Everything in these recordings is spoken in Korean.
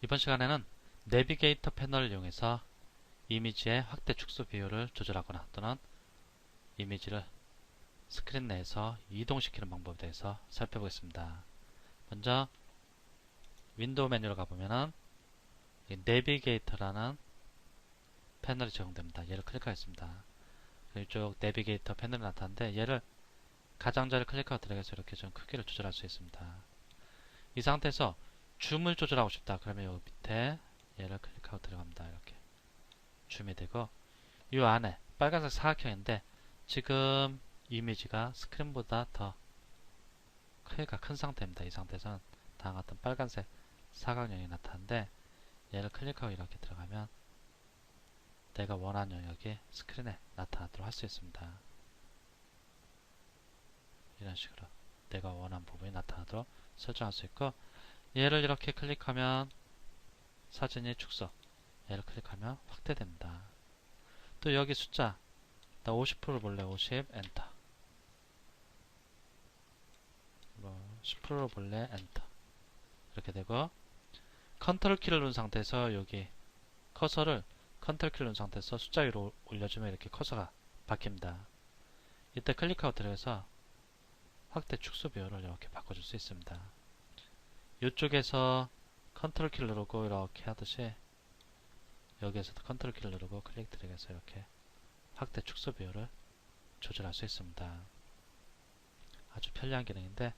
이번 시간에는 내비게이터 패널을 이용해서 이미지의 확대 축소 비율을 조절하거나 또는 이미지를 스크린 내에서 이동시키는 방법에 대해서 살펴보겠습니다. 먼저 윈도우 메뉴로 가보면은 내비게이터라는 패널이 제공됩니다. 얘를 클릭하겠습니다. 이쪽 내비게이터 패널이 나타나는데 얘를 가장자를 클릭하고 들어가서 이렇게 좀 크기를 조절할 수 있습니다. 이 상태에서 줌을 조절하고 싶다. 그러면 여기 밑에 얘를 클릭하고 들어갑니다. 이렇게 줌이 되고 이 안에 빨간색 사각형인데 지금 이미지가 스크린보다 더 크기가 큰 상태입니다. 이 상태에서는 다음과 같은 빨간색 사각형이 나타나는데 얘를 클릭하고 이렇게 들어가면 내가 원하는 영역이 스크린에 나타나도록 할 수 있습니다. 이런 식으로 내가 원하는 부분이 나타나도록 설정할 수 있고 얘를 이렇게 클릭하면 사진이 축소. 얘를 클릭하면 확대됩니다. 또 여기 숫자. 50% 볼래. 50 엔터. 10%뭐 볼래. 엔터. 이렇게 되고 컨트롤 키를 누른 상태에서 여기 커서를 컨트롤 키를 누른 상태에서 숫자 위로 올려주면 이렇게 커서가 바뀝니다. 이때 클릭하고 들어가서 확대 축소 비율을 이렇게 바꿔줄 수 있습니다. 이쪽에서 컨트롤 키를 누르고 이렇게 하듯이 여기에서도 컨트롤 키를 누르고 클릭 드래그해서 이렇게 확대 축소 비율을 조절할 수 있습니다. 아주 편리한 기능인데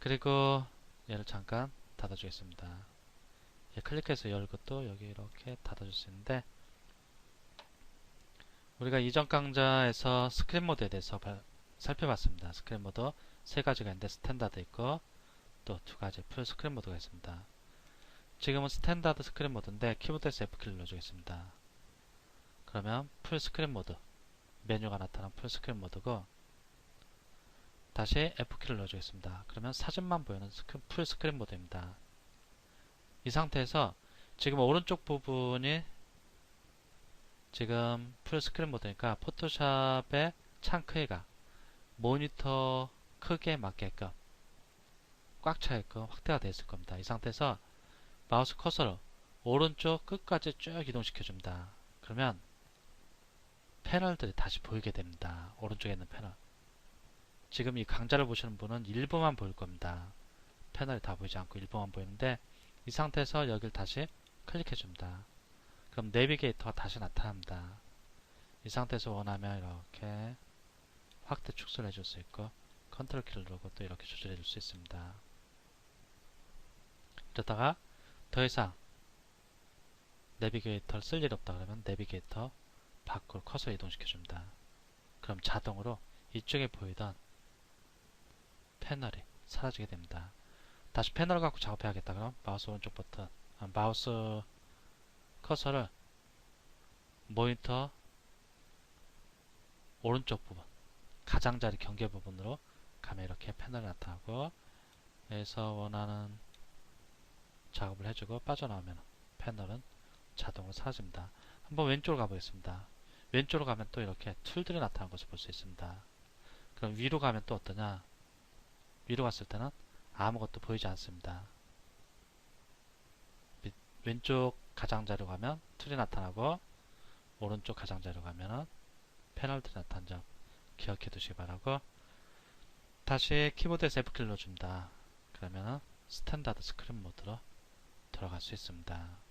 그리고 얘를 잠깐 닫아주겠습니다. 얘 클릭해서 열고 또 여기 이렇게 닫아줄 수 있는데 우리가 이전 강좌에서 스크린 모드에 대해서 살펴봤습니다. 스크린 모드 세 가지가 있는데 스탠다드 있고 또두 가지 풀 스크린 모드가 있습니다. 지금은 스탠다드 스크린 모드인데 키보드에서 F키를 눌러주겠습니다. 그러면 풀 스크린 모드 메뉴가 나타난 풀 스크린 모드고 다시 F키를 눌러주겠습니다. 그러면 사진만 보이는 스크린, 풀 스크린 모드입니다. 이 상태에서 지금 오른쪽 부분이 지금 풀 스크린 모드니까 포토샵의 창 크기가 모니터 크기에 맞게끔 꽉 차있고 확대가 있을 겁니다. 이 상태에서 마우스 커서로 오른쪽 끝까지 쭉 이동시켜 줍니다. 그러면 패널들이 다시 보이게 됩니다. 오른쪽에 있는 패널. 지금 이 강좌를 보시는 분은 일부만 보일 겁니다. 패널이 다 보이지 않고 일부만 보이는데 이 상태에서 여기를 다시 클릭해 줍니다. 그럼 내비게이터가 다시 나타납니다. 이 상태에서 원하면 이렇게 확대 축소를 해줄 수 있고 컨트롤 키를 누르고 또 이렇게 조절해 줄 수 있습니다. 이러다가 더 이상 내비게이터를 쓸일 없다 그러면 내비게이터 밖으로 커서 이동시켜 줍니다. 그럼 자동으로 이쪽에 보이던 패널이 사라지게 됩니다. 다시 패널을 갖고 작업해야겠다 그럼 마우스 오른쪽 버튼 아, 마우스 커서를 모니터 오른쪽 부분 가장자리 경계 부분으로 가면 이렇게 패널이 나타나고 여기서 원하는 작업을 해주고 빠져나오면 패널은 자동으로 사라집니다. 한번 왼쪽으로 가보겠습니다. 왼쪽으로 가면 또 이렇게 툴들이 나타나는 것을 볼 수 있습니다. 그럼 위로 가면 또 어떠냐? 위로 갔을 때는 아무것도 보이지 않습니다. 왼쪽 가장자리로 가면 툴이 나타나고 오른쪽 가장자리로 가면 패널들이 나타난 점 기억해 두시기 바라고 다시 키보드에서 F키를 눌러줍니다. 그러면 스탠다드 스크린 모드로 들어갈 수 있습니다.